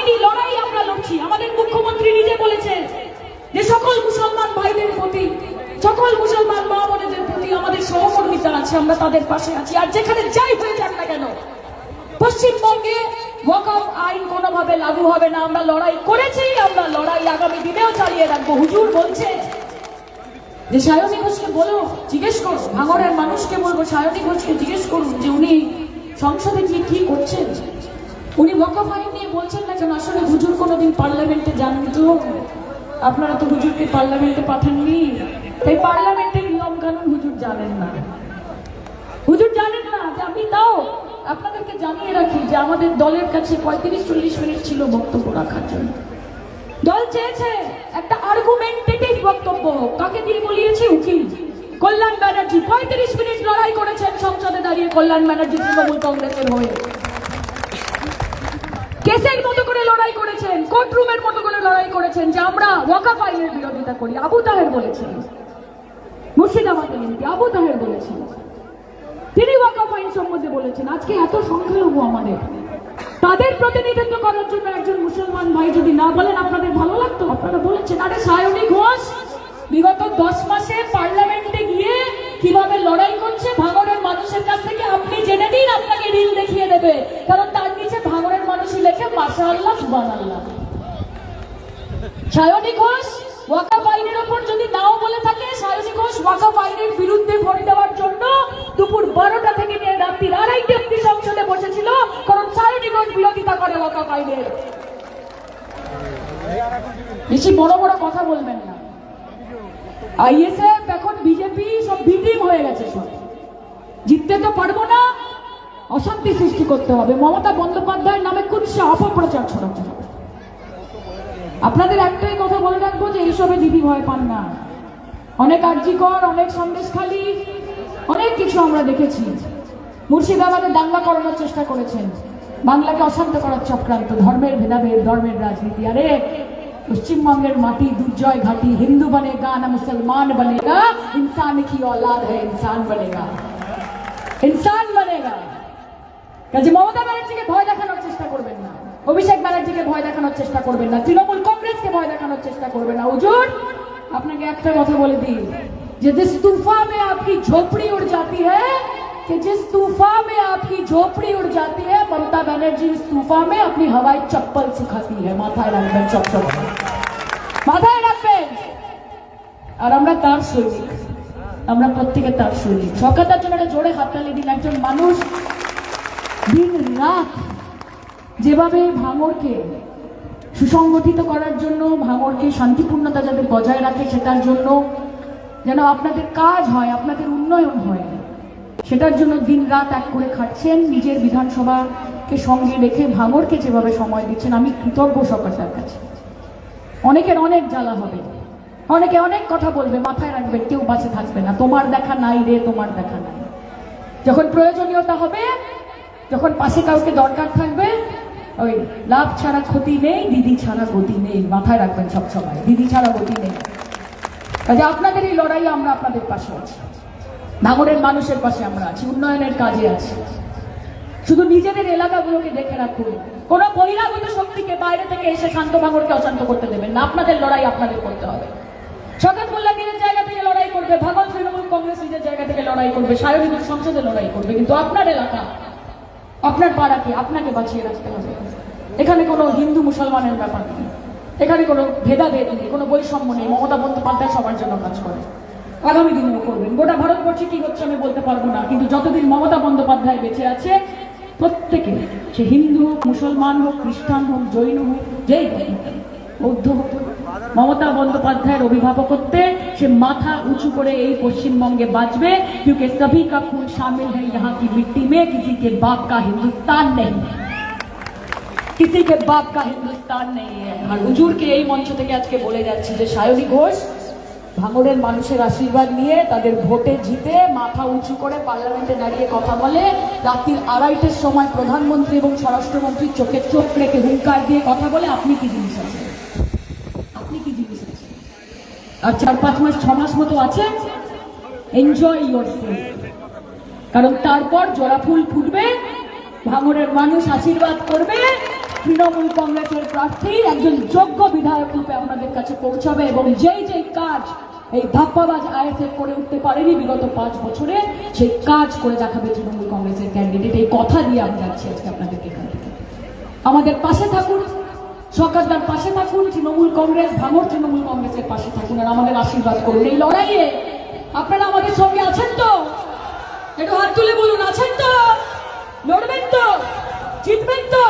আইনি লড়াই আমরা লড়ছি। আমাদের মুখ্যমন্ত্রী নিজে বলেছে যে সকল মুসলমান ভাইদের প্রতি, সকল মুসলমান মা বোনেদের প্রতি আমাদের সহমর্মিতা আছে, আমরা তাদের পাশে আছি। আর যেখানে যাই হয়ে যাক না কেন, পশ্চিমবঙ্গে ওয়াকফ আইন কোনোভাবে লাগু হবে না। আমরা লড়াই করেছি, আমরা লড়াই আগামী দিনেও চালিয়ে রাখব। হুজুর বলছে যে সায়নী ঘোষকে বলো, জিজ্ঞেস করো। ভাঙরের মানুষকে বলব, সায়নী ঘোষকে জিজ্ঞেস করুন যে উনি সংসদে গিয়ে কি করছেন? উনি ওয়াকফ আইন নিয়ে বলছেন না কেন আসলে হুজুর কোনোদিন পার্লামেন্টে যাননি তো? আপনারা তো হুজুরকে পার্লামেন্টে পাঠাননি। তাই পার্লামেন্টের নিয়ম কানুন হুজুর জানেন না। হুজুর জানেন না যে আমি তাও আপনাদেরকে জানিয়ে রাখি যে আমাদের দলের কাছে পঁয়ত্রিশ চল্লিশ মিনিট ছিল বক্তব্য রাখার জন্য। দল চেয়েছে একটা আর্গুমেন্টেটিভ বক্তব্য। কাকে দিয়ে বলিয়েছে? উকিল। কল্যাণ ব্যানার্জি। পঁয়ত্রিশ মিনিট লড়াই করেছেন সংসদে দাঁড়িয়ে কল্যাণ ব্যানার্জি, তৃণমূল কংগ্রেসের হয়ে। কেসের মতো করে লড়াই করেছেন, কোর্টরুমের মতো করে লড়াই করেছেন, যে আমরা ওয়াকাফ আইনের বিরোধিতা করি। আবু তাহের বলেছেন মুর্শিদাবাদের এমপি আবু তাহের বলেছেন। তিনি ওয়াকাফ সম্বন্ধে বলেছেন, আজকে এত সংখ্যালঘু আমাদের। তাদের প্রতিনিধিত্ব করার জন্য একজন মুসলমান ভাই যদি না বলেন, আপনাদের ভালো লাগতো? আপনারা বলেছেন, আরে সায়নী ঘোষ, বিগত দশ মাসে পার্লামেন্টে গিয়ে কীভাবে লড়াই করছে, ভাঙড়ের মানুষের কাছ থেকে আপনি জেনে দিন আপনাকে রিল দেখিয়ে দেবে। কারণ তার সায়নী ঘোষ ওয়াকাফ বিরুদ্ধে ভোট জন্য দুপুর বারোটা থেকে নিয়ে আইনের বেশি বড় বড় কথা বলবেন না। আইএসএফ, এখন বিজেপি, সব ভিটিম হয়ে গেছে সব। জিততে তো পারব না অশান্তি সৃষ্টি করতে হবে মমতা বন্দ্যোপাধ্যায়ের নামে কুৎসা অপপ্রচার ছড়াতে হবে আপনাদের একটাই কথা বলে রাখবো যে এইসবে দিদি ভয় পান না অনেক আর্জিকর অনেক সন্দেশখালী অনেক কিছু আমরা দেখেছি মুর্শিদাবাদে দাঙ্গা করানোর চেষ্টা করেছেন বাংলাকে অশান্ত করার চক্রান্ত ধর্মের ভেদাভেদ ধর্মের রাজনীতি আরে পশ্চিমবঙ্গের মাটি দুর্জয় ঘাটি হিন্দু বনেগা না মুসলমান বনেগা ইনসান কি औलाद है इंसान बनेगा इंसान बनेगा কাজে মমতা ব্যানার্জিকে ভয় দেখানোর চেষ্টা করবেন না অভিষেক ব্যানার্জিকে ভয় দেখানোর চেষ্টা করবেন না তৃণমূল কংগ্রেসকে ভয় দেখানোর চেষ্টা করবেন না হুজুর আপনাকে একটা কথা বলে দিই যে जिस तूफा में आपकी झोपड़ी उड़ जाती है कि जिस तूफा में आपकी झोपड़ी उड़ जाती है ममता बनर्जी इस तूफा में अपनी हवाई चप्पल सिखाती है মাথায় রাখবেন সব সময় মাথায় রাখবেন আর আমরা তার সৈনিক আমরা প্রত্যেকে তার সৈনিক সরকারটার জন্য একটা জোরে হাততালি দিন একজন মানুষ দিন রাত যেভাবে ভাঙরকে সুসংগঠিত করার জন্য, ভাঙরকে শান্তিপূর্ণতা যাতে বজায় রাখে সেটার জন্য যেন আপনাদের কাজ হয়, আপনাদের উন্নয়ন হয়, সেটার জন্য দিন রাত এক করে খাচ্ছেন নিজের বিধানসভাকে সঙ্গে রেখে ভাঙরকে যেভাবে সময় দিচ্ছেন, আমি কৃতজ্ঞ সরকারটার কাছে। অনেকের অনেক জ্বালা হবে। অনেকে অনেক কথা বলবে, মাথায় রাখবে কেউ বাঁচে থাকবে না। তোমার দেখা নাই রে, তোমার দেখা নাই। যখন প্রয়োজনীয়তা হবে যখন পাশে কাউকে দরকার থাকবে, ওই লাভ ছাড়া ক্ষতি নেই, দিদি ছাড়া গতি নেই। মাথায় রাখবেন সব সময়, দিদি ছাড়া গতি নেই। কাজে আপনাদের এই লড়াই আমরা আপনাদের পাশে আছি। ভাঙরের মানুষের পাশে আমরা আছি, উন্নয়নের কাজে আছি। শুধু নিজেদের এলাকাগুলোকে দেখে রাখুন। কোন বহিরাগত শক্তিকে বাইরে থেকে এসে শান্ত ভাঙরকে অশান্ত করতে দেবেন না। আপনাদের লড়াই আপনাদের করতে হবে। শকাত মোল্লা নিজের জায়গা থেকে লড়াই করবে, ভাগল তৃণমূল কংগ্রেস নিজের জায়গা থেকে লড়াই করবে সায়নিক সংসদে লড়াই করবে, কিন্তু আপনার এলাকা আপনার পাড়াকে আপনাকে বাঁচিয়ে রাখতে হবে। এখানে কোনো হিন্দু মুসলমানের ব্যাপার নেই এখানে কোনো ভেদাভেদ নেই, কোনো বৈষম্য নেই। মমতা বন্দ্যোপাধ্যায় সবার জন্য কাজ করে। আগামী দিনেও করবেন। গোটা ভারতবর্ষে কি হচ্ছে আমি বলতে পারব না, কিন্তু যতদিন মমতা বন্দ্যোপাধ্যায় বেঁচে আছে, প্রত্যেকে সে হিন্দু হোক, মুসলমান হোক, খ্রিস্টান হোক, জৈন হোক, যেই বৌদ্ধ হোক মমতা বন্দ্যোপাধ্যায়ের অভিভাবকত্বে সে মাথা উঁচু করে এই পশ্চিমবঙ্গে বাঁচবে क्योंकि सभी का खून शामिल है यहाँ की मिट्टी में किसी के बाप का हिंदुस्तान नहीं है किसी के बाप का हिंदुस्तान नहीं है আর হুজুরকে এই মঞ্চ থেকে আজকে বলে যাচ্ছি যে সায়নী ঘোষ ভাঙড়ের মানুষের আশীর্বাদ নিয়ে তাদের ভোটে জিতে মাথা উঁচু করে পার্লামেন্টে দাঁড়িয়ে কথা বলে রাত্রির আড়াইটের সময় প্রধানমন্ত্রী এবং স্বরাষ্ট্রমন্ত্রীর চোখে চোখ রেখে হুঙ্কার দিয়ে কথা বলে আপনি কি জিনিস আছেন আর চার পাঁচ মাস, ছ মাস মতো আছে। এনজয় ইয়োর কারণ তারপর জোড়া ফুল ফুটবে ভাঙরের মানুষ আশীর্বাদ করবে। তৃণমূল কংগ্রেসের প্রার্থী একজন যোগ্য বিধায়ক রূপে আপনাদের কাছে পৌঁছাবে এবং যেই যেই কাজ এই ধাপ্পাবাজ আইএসএফ করে উঠতে পারেনি বিগত পাঁচ বছরে, সেই কাজ করে দেখাবে তৃণমূল কংগ্রেসের ক্যান্ডিডেট এই কথা দিয়ে আমি যাচ্ছি আজকে আপনাদেরকে এখান থেকে। আমাদের পাশে থাকুন। সরকারদার পাশে থাকুন, তৃণমূল কংগ্রেস ভাঙর তৃণমূল কংগ্রেসের পাশে থাকুন আর আমাদের আশীর্বাদ করুন। এই লড়াইয়ে আপনারা আমাদের সঙ্গে আছেন তো? একটু হাত তুলে বলুন, আছেন তো? লড়বেন তো জিতবেন তো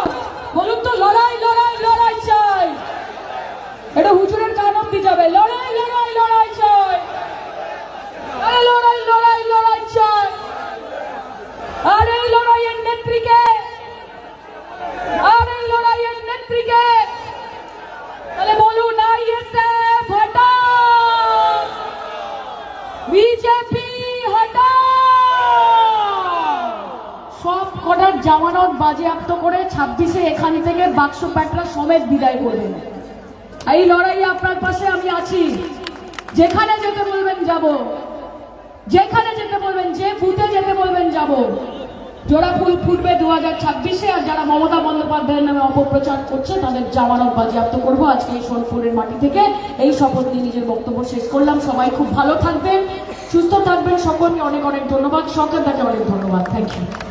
বলুন তো লড়াই লড়াই লড়াই চাই এটা হুজুরের কান অব্দি যাবে লড়াই লড়াই লড়াই চাই আরে লড়াই লড়াই লড়াই চাই আর এই লড়াইয়ের নেত্রীকে আর এই লড়াইয়ের নেত্রীকে তাহলে বলুন আইএসএফ হটাও বিজেপি সব কটার জামানত বাজেয়াপ্ত করে ছাব্বিশে এখান থেকে বাক্স প্যাটরা সমেত বিদায় করবেন এই লড়াই আপনার পাশে আমি আছি। যেখানে যেতে বলবেন যাব। যেখানে যেতে বলবেন, যে বুথে যেতে বলবেন যাব। জোড়া ফুল ফুটবে দু হাজার ছাব্বিশে, আর যারা মমতা বন্দ্যোপাধ্যায়ের নামে অপপ্রচার করছে, তাদের জামানত বাজেয়াপ্ত করব। আজকে এই সোনপুরের মাটি থেকে এই শপথ নিয়ে নিজের বক্তব্য শেষ করলাম। সবাই খুব ভালো থাকবেন, সুস্থ থাকবেন সকলকে। অনেক অনেক ধন্যবাদ। সরকার তাকে অনেক ধন্যবাদ। Thank you